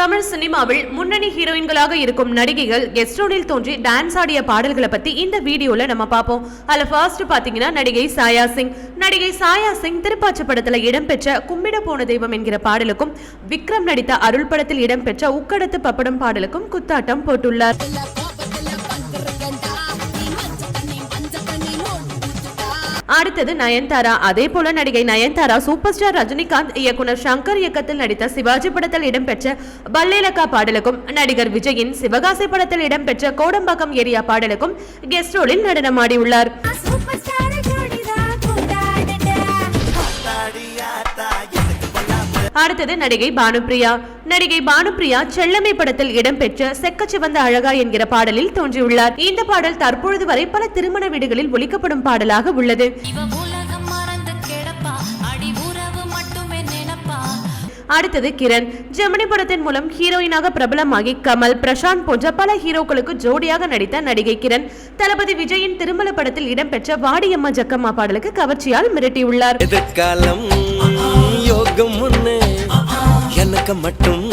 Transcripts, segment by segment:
தமிழ் சினிமாவில் முன்னணி ஹீரோயின்களாக இருக்கும் நடிகைகள் கெஸ்ட் ரோலில் தோன்றி டான்ஸ் ஆடிய பாடல்களை பத்தி இந்த வீடியோல நம்ம பார்ப்போம். அதுல ஃபர்ஸ்ட் பாத்தீங்கன்னா நடிகை சாயா சிங். நடிகை சாயா சிங் திருப்பாச்சி படத்துல இடம்பெற்ற கும்பிட போன தெய்வம் என்கிற பாடலுக்கும் விக்ரம் நடித்த அருள் படத்தில் இடம்பெற்ற உக்கடத்து பப்படம் பாடலுக்கும் குத்தாட்டம் போட்டுள்ளார். அடுத்தது நயன்தாரா. அதே போல நடிகை நயன்தாரா சூப்பர் ஸ்டார் ரஜினிகாந்த் இயக்குனர் சங்கர் இயக்கத்தில் நடித்த சிவாஜி படத்தில் இடம்பெற்ற பல்லேலக்கா பாடலுக்கும் நடிகர் விஜயின் சிவகாசி படத்தில் இடம்பெற்ற கோடம்பாக்கம் ஏரியா பாடலுக்கும் கெஸ்ட் ரோலில் நடனமாடியுள்ளார். அடுத்தது நடிகை பானுப்பிரியா. நடிகை பானுப்பிரியா செல்லமை படத்தில் இடம்பெற்ற செக்கச்சிவந்த அழகா என்கிற பாடலில் தோன்றியுள்ளார். இந்த பாடல் தற்பொழுது வரை பல திருமண வீடுகளில் ஒலிக்கப்படும் பாடலாக உள்ளது. அடுத்தது கிரண். ஜெமினி படத்தின் மூலம் ஹீரோயினாக பிரபலமாகி கமல் பிரசாந்த் போன்ற பல ஹீரோக்களுக்கு ஜோடியாக நடித்த நடிகை கிரண் தளபதி விஜயின் திருமல படத்தில் இடம்பெற்ற வாடியம்மா ஜக்கம்மா பாடலுக்கு கவர்ச்சியால் மிரட்டியுள்ளார். எதிர்காலம் யோகம் எனக்கு மட்டும்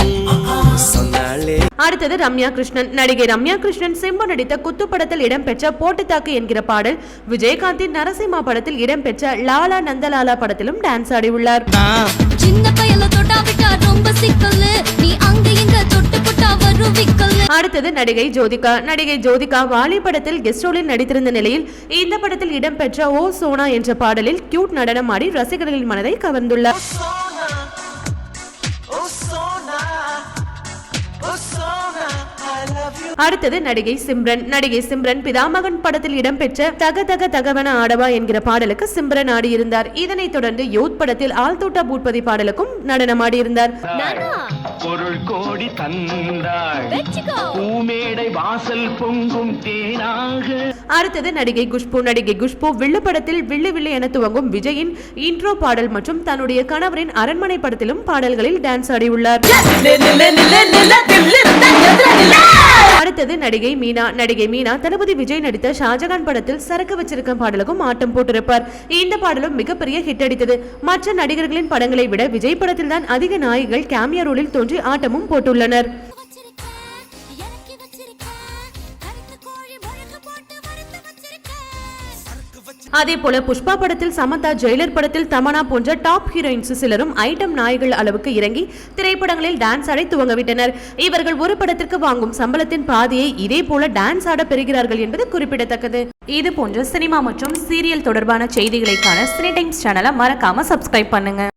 சொன்னாலே. அடுத்தது ரம்யா கிருஷ்ணன் நடிகை ரம்யா கிருஷ்ணன் சிம்பு நடித்த குத்து படத்தில் இடம்பெற்ற போட்டுத்தாக்கு என்கிற பாடல் விஜயகாந்தின் நரசிம்மா படத்தில் இடம்பெற்ற லாலா நந்தலாலா படத்திலும் டான்ஸ் ஆடியுள்ளார். சின்ன பையல தொட்டா விட்டா ரொம்ப சிக்கல். நீ அங்க இங்க தொட்டு புட்டா வரும் விக்கல். அடுத்தது நடிகை ஜோதிகா. நடிகை ஜோதிகா வாலி படத்தில் கெஸ்ட் ரோலில் நடித்திருந்த நிலையில் இந்த படத்தில் இடம்பெற்ற ஓ சோனா என்ற பாடலில் கியூட் நடனம் ஆடி ரசிகர்களின் மனதை கவர்ந்துள்ளார். அடுத்தது நடிகை சிம்ரன் நடிகை சிம்ரன் பிதாமகன் படத்தில் இடம்பெற்ற தக தக தகவன ஆடவா என்கிற பாடலுக்கு சிம்ரன் ஆடியிருந்தார் இதனைத் தொடர்ந்து யூத் படத்தில் ஆல்தோட்டா பூட்பதி பாடலுக்கும் நடனமாடியிருந்தார் பொருள் கோடி தந்தாள் பூமேடை வாசல் பொங்கும் தேனாக அடுத்தது நடிகை குஷ்பு நடிகை குஷ்பு வில்லு படத்தில் வில்லு வில்லு என துவங்கும் விஜயின் இன்ட்ரோ பாடல் மற்றும் தன்னுடைய கணவரின் அரண்மனை படத்திலும் பாடல்களில் டான்ஸ் ஆடியுள்ளார் அடுத்தது நடிகை மீனா. நடிகை மீனா தளபதி விஜய் நடித்த ஷாஜகான் படத்தில் சரக்கு வச்சிருக்கும் பாடலுக்கும் ஆட்டம் போட்டிருப்பார். இந்த பாடலும் மிகப்பெரிய ஹிட் அடித்தது. மற்ற நடிகர்களின் படங்களை விட விஜய் படத்தில் தான் அதிக நாயகிகள் கேமியா ரோலில் தோன்றி ஆட்டமும் போட்டுள்ளனர். அதே போல புஷ்பா படத்தில் சமந்தா ஜெயிலர் படத்தில் தமனா போன்ற டாப் ஹீரோயின்ஸ் சிலரும் ஐட்டம் நாய்கள் அளவுக்கு இறங்கி திரைப்படங்களில் டான்ஸ் ஆடை துவங்கவிட்டனர். இவர்கள் ஒரு படத்திற்கு வாங்கும் சம்பளத்தின் பாதியை இதே போல டான்ஸ் ஆட பெறுகிறார்கள் என்பது குறிப்பிடத்தக்கது. இது போன்ற சினிமா மற்றும் சீரியல் தொடர்பான செய்திகளைக்கான சினி டைம்ஸ் சேனலை மறக்காம சப்ஸ்கிரைப் பண்ணுங்க.